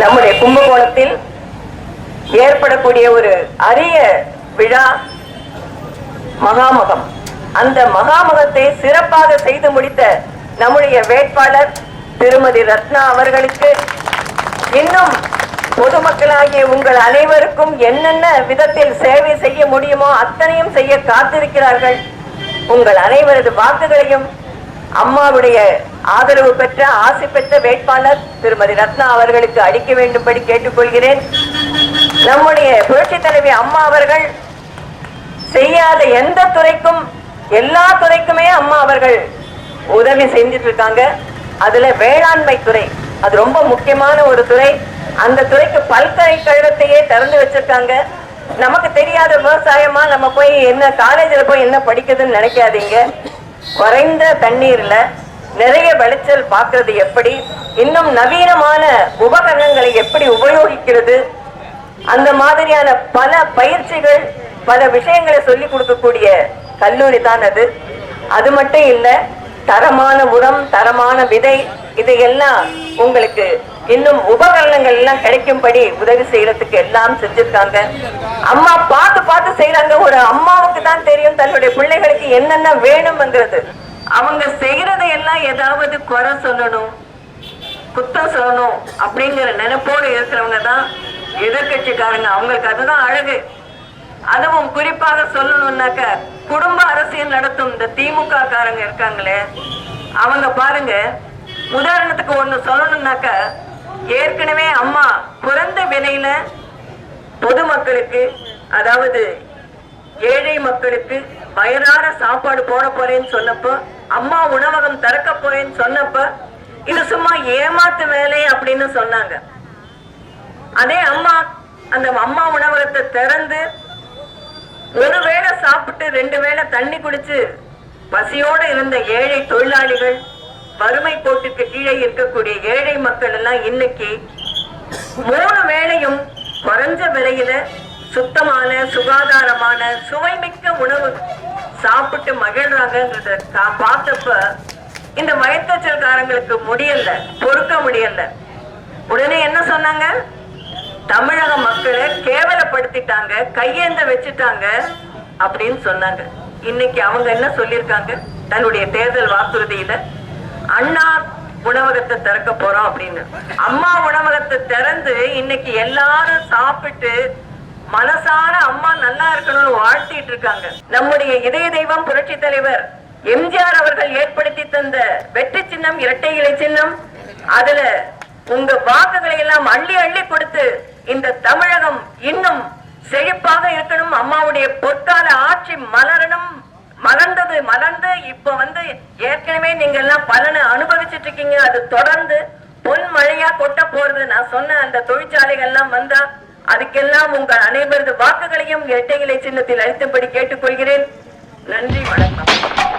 நம்முடைய கும்பகோணத்தில் ஏற்படக்கூடிய ஒரு அரிய விழா மகாமகம். அந்த மகாமகத்தை சிறப்பாக செய்து முடித்த நம்முடைய வேட்பாளர் திருமதி ரத்னா அவர்களுக்கு இன்னும் பொதுமக்களாகிய உங்கள் அனைவருக்கும் என்னென்ன விதத்தில் சேவை செய்ய முடியுமோ அத்தனையும் செய்ய காத்திருக்கிறார்கள். உங்கள் அனைவரது வாக்குகளையும் அம்மாவுடைய ஆதரவு பெற்ற ஆசை பெற்ற வேட்பாளர் திருமதி ரத்னா அவர்களுக்கு அளிக்க வேண்டும்படி கேட்டுக்கொள்கிறேன். நம்முடைய புரட்சி தலைவி அம்மா அவர்கள் செய்யாத எந்த துறைக்கும் எல்லா துறைக்குமே அம்மா அவர்கள் உதவி செஞ்சுட்டு இருக்காங்க அதுல வேளாண்மை துறை அது ரொம்ப முக்கியமான ஒரு துறை. அந்த துறைக்கு பல்கலைக்கழகத்தையே திறந்து வச்சிருக்காங்க. நமக்கு தெரியாத விவசாயமா நம்ம போய் என்ன காலேஜில் போய் என்ன படிக்குதுன்னு நினைக்காதீங்க. குறைந்த தண்ணீர்ல நிறைய விளைச்சல் பார்க்கறது எப்படி? இன்னும் நவீனமான உபகரணங்களை எப்படி உபயோகிக்கிறது? அந்த மாதிரியான பல பயிற்சிகள் பல விஷயங்களை சொல்லி கொடுக்கக்கூடிய கல்லூரி தான் அது. அது மட்டும் இல்ல தரமான உரம் தரமான விதை இதையெல்லாம் உங்களுக்கு இன்னும் உபகரணங்கள் எல்லாம் கிடைக்கும்படி உதவி செய்யறதுக்கு எல்லாம் செஞ்சிருக்காங்க. அம்மா பார்த்து பார்த்து செய்யறாங்க ஒரு அம்மாவுக்கு தான் தெரியும் தன்னுடைய பிள்ளைகளுக்கு என்னென்ன வேணும்ங்கிறது. அவங்க செய்யறதையெல்லாம் ஏதாவது குறை சொல்லணும் குத்தம் சொல்லணும் அப்படிங்கிற நினைப்போடு இருக்கிறவங்க தான் எதிர்கட்சிக்காரங்க அவங்களுக்கு அதுதான் அழகு. அதுவும் குறிப்பாக சொல்லணும்னாக்க குடும்ப அரசியல் நடத்தும் இந்த திமுக காரங்க இருக்காங்களே அவங்க பாருங்க. உதாரணத்துக்கு ஒண்ணு சொல்லணும்னாக்க ஏற்கனவே அம்மா குறைந்த விலையில பொதுமக்களுக்கு அதாவது ஏழை மக்களுக்கு வயதான சாப்பாடு போட போறேன்னு சொன்னப்போ அம்மா உணவகம் திறக்க போறேன்னு சொன்னப்ப இது சும்மா ஏமாத்து வேலை அப்படின்னு சொன்னாங்க. அதே அம்மா அந்த அம்மா உணவகத்தை திறந்து ஒரு வேளை சாப்பிட்டு ரெண்டு வேளை தண்ணி குடிச்சு பசியோட இருந்த ஏழை தொழிலாளிகள் வறுமை கோட்டுக்கு கீழே இருக்கக்கூடிய ஏழை மக்கள் எல்லாம் இன்னைக்கு மூணு வேளையும் குறைஞ்ச விலையில சுத்தமான சுகாதாரமான சுவைமிக்க உணவு சாப்பிட்டு மகிழ்றாங்கன்றத கா- பார்த்தப்ப இந்த வயத்தச்சல்காரங்களுக்கு முடியல பொறுக்க முடியல. உடனே என்ன சொன்னாங்க? தமிழக மக்களை கேவலப்படுத்திட்டாங்க கையேந்த வச்சுட்டாங்க அப்படின்னு சொன்னாங்க. இன்னைக்கு அவங்க என்ன சொல்லியிருக்காங்க? தன்னுடைய தேர்தல் வாக்குறுதியில அண்ணா உணவகத்தை திறக்க போறோம் அப்படின்னு. அம்மா உணவகத்தை திறந்து இன்னைக்கு எல்லாரும் சாப்பிட்டு மனசார அம்மா நல்லா இருக்கணும்னு வாழ்த்திட்டு இருக்காங்க. நம்முடைய இதய தெய்வம் புரட்சி தலைவர் எம்ஜிஆர் அவர்கள் ஏற்படுத்தி தந்த வெற்றி சின்னம் இரட்டை இலை சின்னம் அதுல உங்க வாக்குகளை எல்லாம் அள்ளி அள்ளி கொடுத்து இந்த தமிழகம் இன்னும் செழிப்பாக இருக்கணும். அம்மாவுடைய பொற்கால ஆட்சி மலரணும். மலர்ந்தது மலர்ந்து இப்ப வந்து ஏற்கனவே நீங்க எல்லாம் பலனை அனுபவிச்சுட்டு இருக்கீங்க. அது தொடர்ந்து பொன் மழையா கொட்ட போறது. நான் சொன்ன அந்த தொழிற்சாலைகள் எல்லாம் வந்தா அதுக்கெல்லாம் உங்கள் அனைவரது வாக்குகளையும் இரட்டை இலை சின்னத்தில் அளித்தபடி கேட்டுக்கொள்கிறேன். நன்றி வணக்கம்.